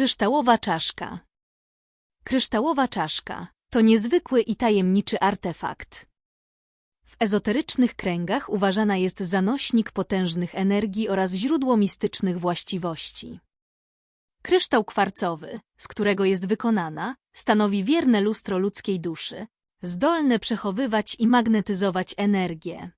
Kryształowa czaszka. Kryształowa czaszka to niezwykły i tajemniczy artefakt. W ezoterycznych kręgach uważana jest za nośnik potężnych energii oraz źródło mistycznych właściwości. Kryształ kwarcowy, z którego jest wykonana, stanowi wierne lustro ludzkiej duszy, zdolne przechowywać i magnetyzować energię.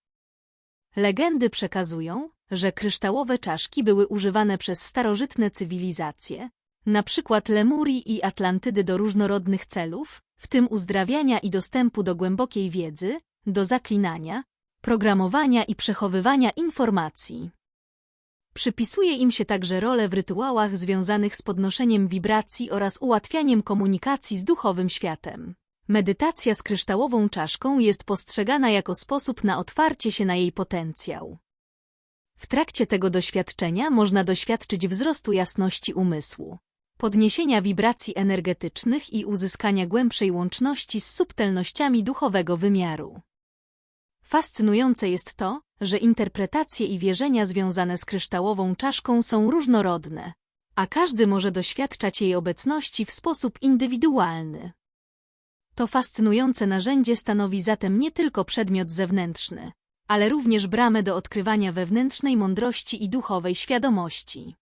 Legendy przekazują, że kryształowe czaszki były używane przez starożytne cywilizacje, na przykład Lemurii i Atlantydy do różnorodnych celów, w tym uzdrawiania i dostępu do głębokiej wiedzy, do zaklinania, programowania i przechowywania informacji. Przypisuje im się także rolę w rytuałach związanych z podnoszeniem wibracji oraz ułatwianiem komunikacji z duchowym światem. Medytacja z kryształową czaszką jest postrzegana jako sposób na otwarcie się na jej potencjał. W trakcie tego doświadczenia można doświadczyć wzrostu jasności umysłu, podniesienia wibracji energetycznych i uzyskania głębszej łączności z subtelnościami duchowego wymiaru. Fascynujące jest to, że interpretacje i wierzenia związane z kryształową czaszką są różnorodne, a każdy może doświadczać jej obecności w sposób indywidualny. To fascynujące narzędzie stanowi zatem nie tylko przedmiot zewnętrzny, ale również bramę do odkrywania wewnętrznej mądrości i duchowej świadomości.